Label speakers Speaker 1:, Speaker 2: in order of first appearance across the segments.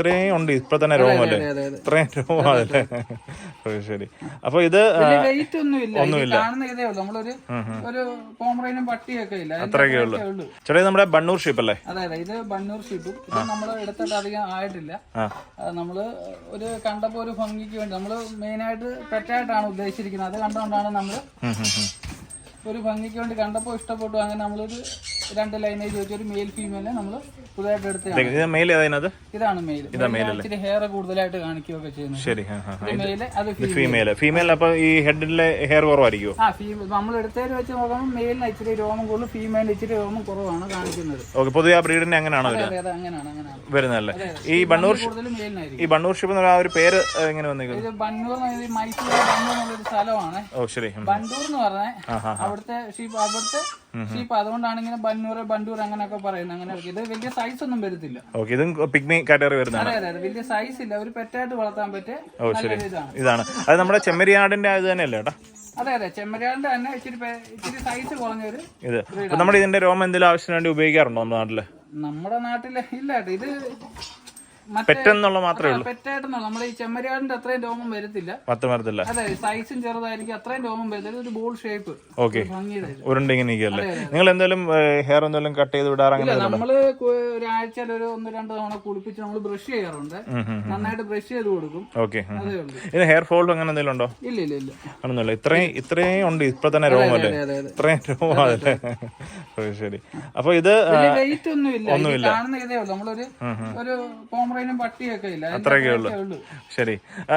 Speaker 1: ഇത്രയും ഉണ്ട്. ഇപ്പൊ തന്നെ രോമല്ലേ. ഇത്രയും രോമല്ലേ ശരി. അപ്പൊ ഇത്
Speaker 2: ഒന്നുമില്ല.
Speaker 1: അത്രയൊക്കെ
Speaker 2: ഉള്ളു.
Speaker 1: ചേട്ടാ നമ്മുടെ ബണ്ണൂർ ഷീപ്പ് അല്ലേ?
Speaker 2: ഇത് ബണ്ണൂർ ഷീപ്പും. ഇത് നമ്മൾ എടുത്തിട്ട് അധികം ആയിട്ടില്ല. നമ്മൾ ഒരു കണ്ടപ്പോ ഒരു ഭംഗിക്ക് വേണ്ടി നമ്മൾ മെയിൻ ആയിട്ട് പെറ്റായിട്ടാണ് ഉദ്ദേശിച്ചിരിക്കുന്നത്. അത് കണ്ടുകൊണ്ടാണ്
Speaker 1: നമ്മൾ.
Speaker 2: ഒരു ഭംഗിക്ക് വേണ്ടി കണ്ടപ്പോ ഇഷ്ടപ്പെട്ടു. അങ്ങനെ നമ്മളൊരു രണ്ട് ലൈനേജ് വെച്ച് ഒരു മെയിൽ ഫീമെയിലെ നമ്മൾ പുതുതായിട്ട് എടുത്തതാണ്.
Speaker 1: ഇത് മെയിൽ ഏതായത്
Speaker 2: ഇതാണ് മെയിൽ ഇച്ചിരി ഹെയർ കൂടുതലായിട്ട് കാണിക്കുകയൊക്കെ ചെയ്യുന്നത്.
Speaker 1: ശരി
Speaker 2: അത് ഫീമെയിൽ
Speaker 1: ഫീമെയിൽ അപ്പൊ ഈ ഹെഡിലെ ഹെയർ
Speaker 2: ആ നമ്മൾ എടുത്തതിൽ വെച്ച് നോക്കുമ്പോൾ മെയിലിന് ഇച്ചിരി രോമം കൂടുതൽ ഫീമെയിലിന് ഇച്ചിരി രോമം കുറവാണ് കാണിക്കുന്നത്.
Speaker 1: ഓക്കെ പൊതുവെ ആ അങ്ങനെയാണോ
Speaker 2: അങ്ങനെയാണ്
Speaker 1: ഈ ബണ്ണൂർ ഈ ബണ്ണൂർ ഷിപ്പ് എന്ന് പറഞ്ഞ ഒരു പേര് എങ്ങനെ വന്നിരിക്കുന്നു
Speaker 2: ഇത് ബണ്ണൂർ മൈസൂർ ബണ്ണൂർ എന്നുള്ളൊരു സ്ഥലമാണ്.
Speaker 1: ഓ ശരി.
Speaker 2: എന്ന് പറഞ്ഞാൽ അവിടുത്തെ ഷിപ്പ് അവിടുത്തെ ഷീപ്പ് അതുകൊണ്ടാണ് ഇങ്ങനെ ബന്നൂർ ബണ്ടൂർ അങ്ങനെയൊക്കെ പറയുന്നത്. അങ്ങനെ ഇത് വലിയ സൈസ് ഒന്നും വരത്തില്ല.
Speaker 1: ഓക്കെ ഇതും പിഗ്മി കാറ്റഗറി വരുന്നതാണ്.
Speaker 2: അതെ അതെ അതെ. വലിയ സൈസ് ഇല്ല. ഒരു പെറ്റായിട്ട് വളർത്താൻ പറ്റിയ നല്ലൊരു ഇതാണ്
Speaker 1: ഇതാണ്. അത് നമ്മുടെ ചെമ്മരിയാടിന്റെ തന്നെയല്ലേ ചേട്ടാ
Speaker 2: അതെ അതെ. ചെമ്മരിയാടിന്റെ തന്നെ ഇച്ചിരി പേ- ഇച്ചിരി സൈസ് കുറഞ്ഞൊരു
Speaker 1: ഇത്. അപ്പൊ നമ്മുടെ ഇതിന്റെ രോമം എന്തെങ്കിലും ആവശ്യത്തിന് വേണ്ടി ഉപയോഗിക്കാറുണ്ടോ നമ്മുടെ നാട്ടിൽ?
Speaker 2: നമ്മുടെ നാട്ടിലെ ഇല്ല കേട്ടോ ഇത് മറ്റേ
Speaker 1: പെട്ടെന്നുള്ള മാത്രമേ ഉള്ളൂ.
Speaker 2: പെറ്റായിട്ടെന്നോ നമ്മുടെ ഈ ചെമ്മരിയാടിന്റെ അത്രയും രോമം വരത്തില്ല.
Speaker 1: പത്ത് മരത്തില്ല
Speaker 2: അതെ സൈസും ചെറുതായിരിക്കും അത്രയും രോമം വരത്തില്ല. ഒരു ബോൾ ഷേപ്പ്
Speaker 1: ഓക്കെ
Speaker 2: ഭംഗിയുടെ
Speaker 1: ഉരുണ്ട് ഇങ്ങനെ ഇരിക്കുകയല്ലേ? നിങ്ങൾ എന്തായാലും ഹെയർ എന്തായാലും കട്ട് ചെയ്ത് വിടാറ് അങ്ങനെ
Speaker 2: നമ്മൾ ഒരാഴ്ചയിൽ ഒരു ഒന്ന് രണ്ട് തവണ കുളിപ്പിച്ച് നമ്മൾ ബ്രഷ് ചെയ്യാറുണ്ട്. നന്നായിട്ട് ബ്രഷ് ചെയ്ത് കൊടുക്കും.
Speaker 1: ഓക്കെ ഇത് ഹെയർ ഫോൾഡ് അങ്ങനെ എന്തെങ്കിലും ഉണ്ടോ?
Speaker 2: ഇല്ല ഇല്ല ഇല്ല.
Speaker 1: ഒന്നുമില്ല ഇത്രയും ഇത്രയും ഉണ്ട്. ഇപ്പൊ തന്നെ രോമല്ലേ ഇത്രയും രോമല്ലേ ശരി. അപ്പൊ ഇത്
Speaker 2: ഒന്നുമില്ല. ഒന്നുമില്ല. നമ്മളൊരു ഒരു പട്ടിയൊക്കെ ഇല്ല.
Speaker 1: അത്രയൊക്കെ ഉള്ളു. ശരി.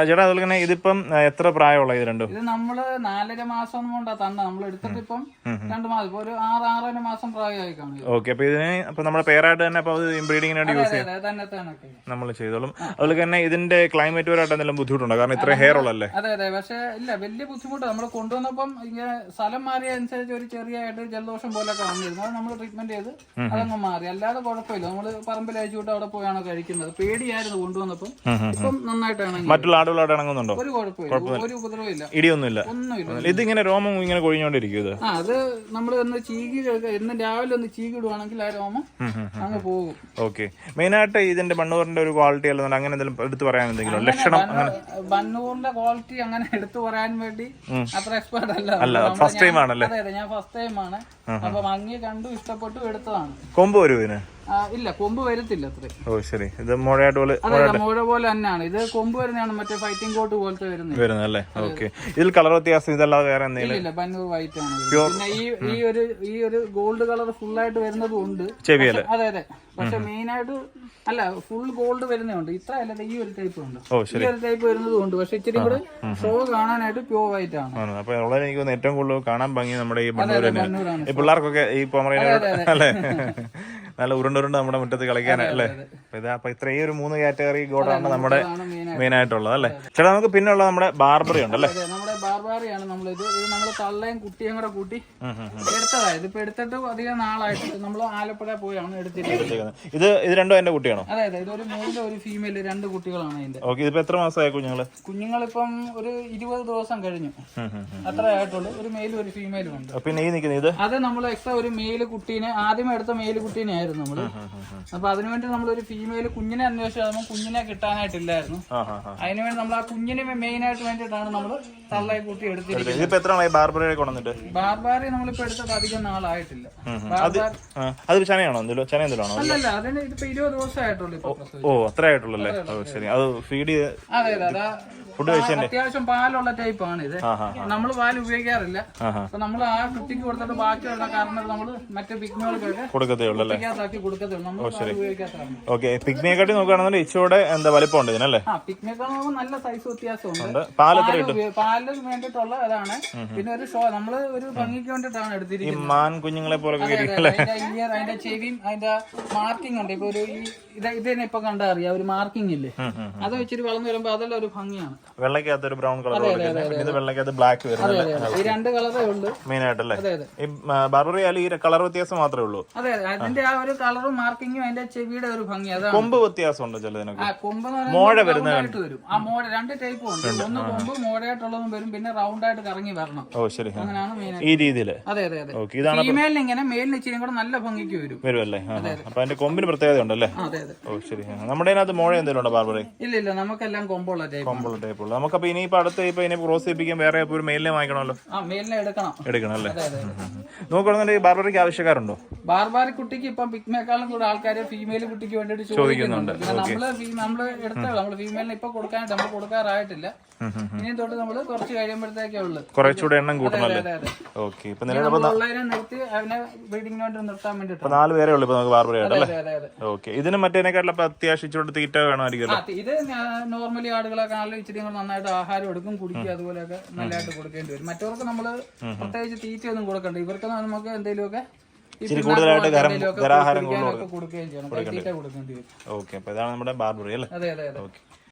Speaker 1: ചേട്ടാ അതുപോലെ തന്നെ ഇതിപ്പം എത്ര പ്രായമുള്ള ഇത് രണ്ടും?
Speaker 2: ഇത് നമ്മൾ നാലര മാസം കൊണ്ടാ തന്ന. നമ്മൾ എടുത്തിട്ട് ഇപ്പം രണ്ട് മാസം ഇപ്പൊ ഒരു ആറ് ആറര മാസം പ്രായമായി കാണും.
Speaker 1: ഓക്കെ അപ്പൊ ഇതിന് അപ്പൊ നമ്മുടെ പേരായിട്ട് തന്നെ അപ്പൊ ബ്രീഡിങ്ങിന് വേണ്ടി യൂസ്
Speaker 2: അതെ തന്നെ തന്നെ
Speaker 1: നമ്മൾ ചെയ്തോളും. അതുപോലെ തന്നെ ഇതിന്റെ ക്ലൈമറ്റ് പരമായിട്ട് എന്തെങ്കിലും ബുദ്ധിമുട്ടുണ്ടോ? കാരണം ഇത്ര ഹെയർ ഉള്ളല്ലേ?
Speaker 2: അതെ അതെ. പക്ഷെ ഇല്ല വലിയ ബുദ്ധിമുട്ട്. നമ്മൾ കൊണ്ടുവന്നപ്പം ഇങ്ങനെ സ്ഥലം മാറിയ അനുസരിച്ച് ഒരു ചെറിയായിട്ട് ജലദോഷം പോലൊക്കെ വന്നിരുന്നു. അത് നമ്മൾ ട്രീറ്റ്മെന്റ് ചെയ്ത് അതങ്ങ് മാറി. അല്ലാതെ കുഴപ്പമില്ല. നമ്മൾ പറമ്പിൽ അയച്ചു വിട്ട് അവിടെ പോയാണോ കഴിക്കുന്നത്. പേടിയായിരുന്നു കൊണ്ടുവന്നപ്പം. ഇപ്പം നന്നായിട്ടാണ്.
Speaker 1: മറ്റുള്ള ആടുകളായിട്ട് ഇണങ്ങുന്നുണ്ടോ
Speaker 2: ഒരു കുഴപ്പമില്ല. ഒരു ഉപദ്രവം ഇല്ല.
Speaker 1: ഇടിയൊന്നുമില്ല.
Speaker 2: ഒന്നുമില്ല.
Speaker 1: ഇതിങ്ങനെ രോമം ഇങ്ങനെ കൊഴിഞ്ഞോണ്ടിരിക്കും ഇത്?
Speaker 2: ആ അത് നമ്മൾ ഒന്ന് ചീകി ഇന്ന് രാവിലെ ഒന്ന് ചീകി ഇടുവാണെങ്കിൽ ആ രോമം അങ്ങ് പോകും.
Speaker 1: ഓക്കെ. മെയിനായിട്ട് ഇതിന്റെ ബണ്ണൂറിന്റെ ഒരു ക്വാളിറ്റി അല്ലെന്നുണ്ട് അങ്ങനെ എന്തെങ്കിലും എടുത്തു പറയാൻ എന്തെങ്കിലും ലക്ഷണം
Speaker 2: ബണ്ണൂറിന്റെ ക്വാളിറ്റി അങ്ങനെ എടുത്തു പറയാൻ വേണ്ടി അത്ര എക്സ്പേർട്ട് അല്ല.
Speaker 1: അല്ല ഫസ്റ്റ് ടൈം ആണല്ലേ?
Speaker 2: ഞാൻ ഫസ്റ്റ് ടൈം ആണ്. അപ്പൊ ഭംഗി കണ്ടു ഇഷ്ടപ്പെട്ടു എടുത്തതാണ്.
Speaker 1: കൊമ്പ് വരും ഇതിന്?
Speaker 2: ഇല്ല കൊമ്പ് വരത്തില്ല അത്ര.
Speaker 1: ഓ ശരി. ഇത് പോലെ
Speaker 2: മുഴ പോലെ തന്നെയാണ്. ഇത് കൊമ്പ് വരുന്നതാണ് മറ്റേ ഫൈറ്റിംഗ് കോട്ട് പോലത്തെ വരുന്നത്.
Speaker 1: ഓക്കെ. ഇതിൽ കളർ വ്യത്യാസം ഇതല്ലാതെ വേറെ എന്തെങ്കിലും?
Speaker 2: ഇല്ല ബന്നൂർ വൈറ്റ് ആണ്. പിന്നെ ഈ ഈ ഒരു ഈ ഒരു ഗോൾഡ് കളർ ഫുൾ ആയിട്ട് വരുന്നതും ഉണ്ട്.
Speaker 1: ചെവിയല്ലേ?
Speaker 2: അതെ അതെ. പക്ഷെ മെയിൻ ആയിട്ട് അല്ല ഫുൾ ഗോൾഡ് വരുന്നുണ്ട് ഇത്ര അല്ല ഈ ഒരു ടൈപ്പ് ഉണ്ട്. ഈ ഒരു ടൈപ്പ് വരുന്നതും ഉണ്ട്. പക്ഷെ ഇച്ചിരി കൂടെ ഷോ കാണാനായിട്ട് പ്യൂർ വൈറ്റ് ആണ്.
Speaker 1: ആണ്? അപ്പൊ വളരെ എനിക്ക് ഏറ്റവും കൂടുതൽ കാണാൻ ഭംഗി നമ്മുടെ ഈ ഈ പിള്ളേർക്കൊക്കെ ഈ പൊമറേനെ അല്ലേ? നല്ല ഉരുണ്ടുരുണ്ട് നമ്മുടെ മുറ്റത്ത് കളിക്കാൻ അല്ലേ? അപ്പൊ ഇതാ അപ്പൊ ഇത്രയും ഒരു മൂന്ന് കാറ്റഗറി ഗോഡാണ് നമ്മുടെ
Speaker 2: മെയിൻ
Speaker 1: ആയിട്ടുള്ളത് അല്ലേ? ചേട്ടാ നമുക്ക് പിന്നെയുള്ള നമ്മുടെ ബാർബറി ഉണ്ട്
Speaker 2: അല്ലേ? നമ്മുടെ ബാർബറിയാണ് നമ്മളിത് ഇത്. നമ്മൾ തള്ളയും കുട്ടിയും കൂടെ കൂട്ടി എടുത്തതായത് ഇതിപ്പോ എടുത്തിട്ട് അധികം നാളായിട്ട് നമ്മൾ ആലപ്പുഴ പോയാണ് എടുത്തിരിക്കുന്നത്.
Speaker 1: ഇത് ഇത് രണ്ടും എന്റെ കുട്ടിയാണോ?
Speaker 2: അതെ അതെ ഒരു മൂന്ന് ഒരു ഫീമെയിൽ രണ്ട് കുട്ടികളാണ് അതിന്റെ
Speaker 1: ഓക്കെ ഇതിപ്പോ എത്ര മാസമായ കുഞ്ഞുങ്ങൾ
Speaker 2: കുഞ്ഞുങ്ങളിപ്പം ഒരു ഇരുപത് ദിവസം കഴിഞ്ഞു. അത്ര ആയിട്ടുള്ളൂ. ഒരു മെയിലും ഒരു ഫീമെയിലും ഉണ്ട്.
Speaker 1: പിന്നെ ഈ നിൽക്കുന്നത് ഇത്?
Speaker 2: അത് നമ്മൾ എക്സ്ട്രാ ഒരു മെയിൽ കുട്ടീനെ ആദ്യം എടുത്ത മെയിൽ കുട്ടീനെ ആയിരുന്നു നമ്മൾ അപ്പൊ അതിനുവേണ്ടി നമ്മൾ ഒരു ഫീമെയിൽ കുഞ്ഞിനെ അന്വേഷിച്ചു കുഞ്ഞിനെ കിട്ടാനായിട്ടില്ലായിരുന്നു. അതിനുവേണ്ടി നമ്മൾ ആ. കുഞ്ഞിനെ മെയിൻ ആയിട്ട് വേണ്ടിയിട്ടാണ് നമ്മൾ തള്ളയെ കൂട്ടി എടുത്തിരിക്കുന്നത്.
Speaker 1: ബാർബറി കൊണ്ടുവന്നിട്ട്
Speaker 2: ബാർബാറി നമ്മളിപ്പോ എടുത്തത് അധികം നാളായിട്ടില്ല.
Speaker 1: അത് ചനയാണോ എന്തെങ്കിലും? ചന എന്തെങ്കിലും
Speaker 2: അല്ലല്ല അതിന് ഇതിപ്പോ ഇരുപത് ദിവസമായിട്ടുള്ളൂ ഇപ്പൊ.
Speaker 1: ഓ അത്ര ആയിട്ടുള്ളല്ലേ? ശരി. അത് ഫീഡ്
Speaker 2: അതെ അതെ
Speaker 1: ഫുഡ് കഴിച്ചതിന്റെ
Speaker 2: അത്യാവശ്യം പാലുള്ള ടൈപ്പ് ആണ് ഇത് നമ്മൾ പാൽ ഉപയോഗിക്കാറില്ല. അപ്പൊ നമ്മൾ ആ കുട്ടിക്ക് കൊടുത്തിട്ട് ബാക്കിയുള്ള കാരണം നമ്മൾ മറ്റു പിഗ്നുകൾക്കൊക്കെ
Speaker 1: കൊടുക്കത്തേ ഉള്ളൂ അല്ലേ?
Speaker 2: കൊടുക്കത്തേ ഉള്ളൂ. നമ്മൾ ഉപയോഗിക്കാത്തതാണ്.
Speaker 1: ഓക്കെ പിഗ്മിയെക്കാട്ടി നോക്കുകയാണെന്നുണ്ടെങ്കിൽ ഇച്ചിരൂടെ എന്താ വലിപ്പമുണ്ട് ഇതിനല്ലേ?
Speaker 2: നല്ല സൈസ് വ്യത്യാസമുണ്ട്.
Speaker 1: പാൽ
Speaker 2: പാലിന് വേണ്ടിയിട്ടുള്ള അതാണ് പിന്നെ ഒരു ഷോ നമ്മൾ ഒരു ഭംഗിക്ക്
Speaker 1: വേണ്ടിട്ടാണ്
Speaker 2: എടുത്തിരിക്കുന്നത്.
Speaker 1: മാൻ കുഞ്ഞുങ്ങളെ പോലെ
Speaker 2: ഇയർ അതിന്റെ ചെവിയും അതിന്റെ മാർക്കിംഗ് ഉണ്ട്. ഇപ്പൊ ഒരു ഇത് ഇതിനെ ഇപ്പൊ കണ്ടാ അറിയാം ഒരു മാർക്കിംഗ് ഇല്ലേ? അത് വെച്ചിട്ട് വളർന്നു വരുമ്പോ അതെല്ലാം ഒരു ഭംഗിയാണ്.
Speaker 1: വെള്ളക്കകത്ത് ഒരു ബ്രൗൺ കളർ ഇത് വെള്ളക്കകത്ത് ബ്ലാക്ക് വരുന്നത്
Speaker 2: ഈ രണ്ട് കളറേ ഉള്ളൂ.
Speaker 1: മെയിൻ ആയിട്ടല്ലേ ഈ ബാർബറി ഈ കളർ വ്യത്യാസം മാത്രമേ ഉള്ളൂ.
Speaker 2: അതെ അതെ. അതിന്റെ ആ ഒരു കളറും മാർക്കിങ്ങും അതിന്റെ ചെവിയുടെ ഒരു ഭംഗി അത് വ്യത്യാസം
Speaker 1: കൊമ്പ് വ്യത്യാസമുണ്ടോ ചിലതിനൊക്കെ.
Speaker 2: കൊമ്പ്
Speaker 1: മോഴ വരുന്ന
Speaker 2: വരും. ആ മോഴ രണ്ട് ടൈപ്പ് ഉണ്ട്. ഒന്ന് കൊമ്പ് മോഴയായിട്ടുള്ളതും വരും. പിന്നെ റൗണ്ട് ആയിട്ട് കറങ്ങി വരണം.
Speaker 1: ഓ ശരി.
Speaker 2: അങ്ങനെയാണ് മെയിൻ
Speaker 1: ഈ രീതിയിൽ.
Speaker 2: അതെ അതെ അതെ.
Speaker 1: ഓക്കെ ഇതാണ്
Speaker 2: ഫീമെയിലിന് ഇങ്ങനെ മെയിലിന് ഇച്ചിരി കൂടെ നല്ല ഭംഗിക്ക് വരും.
Speaker 1: വരുമല്ലേ അല്ലേ. അപ്പൊ അതിന്റെ കൊമ്പിന് പ്രത്യേകത ഉണ്ടല്ലേ
Speaker 2: അതെ അതെ.
Speaker 1: ഓ ശരി. നമ്മുടെ അതിനകത്ത് മോഴ എന്തെങ്കിലും ഉണ്ടോ ബാർബറി?
Speaker 2: ഇല്ല ഇല്ല. നമുക്കെല്ലാം കൊമ്പുള്ള ടൈപ്പ്
Speaker 1: കൊമ്പുള്ള ടൈപ്പ് ഉള്ളത് നമുക്കപ്പോ ഇനിയിപ്പോ അടുത്ത് ഇപ്പൊ ഇനി ക്രോസ് ചെയ്യിപ്പിക്കാൻ വേറെ ഒരു മെയിലിനെ വാങ്ങിക്കണമല്ലോ.
Speaker 2: ആ മെയിലിനെ എടുക്കണം.
Speaker 1: എടുക്കണം അല്ലേ? നോക്കുകയാണെന്നുണ്ടെങ്കിൽ ബാർബറിക്ക് ആവശ്യക്കാരുണ്ടോ?
Speaker 2: ബാർബാറി കുട്ടിക്ക് ഇപ്പം പിഗ്മേക്കാളും കൂടെ ആൾക്കാർ ഫീമെയിൽ കുട്ടിക്ക് വേണ്ടിയിട്ട് ചോദിക്കുന്നുണ്ട്. നമ്മൾ നമ്മൾ എടുത്തേ നമ്മൾ ഫീമെയിലിന് ഇപ്പൊ കൊടുക്കാനായിട്ട് നമ്മൾ കൊടുക്കാറായിട്ടില്ല. ഇനിയും തൊട്ട് നമ്മൾ കുറച്ച് കഴിയുമ്പോഴത്തേക്കേ ഉള്ളു.
Speaker 1: കുറച്ചുകൂടെ എണ്ണം
Speaker 2: കൂട്ടണല്ലേ
Speaker 1: ഓക്കെ ഇപ്പൊ
Speaker 2: നിർത്തി അവനെ ബ്രീഡിങ്ങിന് വേണ്ടി നിർത്താൻ വേണ്ടിട്ട്
Speaker 1: നാല് പേരേ ഉള്ളൂ ഇപ്പൊ നമുക്ക് അല്ലേ? ഓക്കെ ഇതിന് മറ്റേനെക്കാട്ടിലും അപ്പൊ അത്യാവശ്യം ഇച്ചിരി തീറ്റ
Speaker 2: വേണമായിരിക്കും ഇത് നോർമലി ആടുകളൊക്കെ നല്ല ഇച്ചിരി നന്നായിട്ട് ആഹാരം എടുക്കും കുടിക്കും അതുപോലെയൊക്കെ നല്ലതായിട്ട് കൊടുക്കേണ്ടി വരും. മറ്റവർക്ക് നമ്മൾ പ്രത്യേകിച്ച് തീറ്റയൊന്നും കൊടുക്കണ്ട. ഇവർക്ക് നമുക്ക് എന്തെങ്കിലുമൊക്കെ
Speaker 1: ഇച്ചിരി കൂടുതലായിട്ട് ഗരം- ഗരാഹാരം
Speaker 2: കൊടുക്കുകയും ചെയ്യണം.
Speaker 1: ഓക്കെ അപ്പൊ ഇതാണ് നമ്മുടെ ബാർബറി അല്ലേ? ഓക്കെ.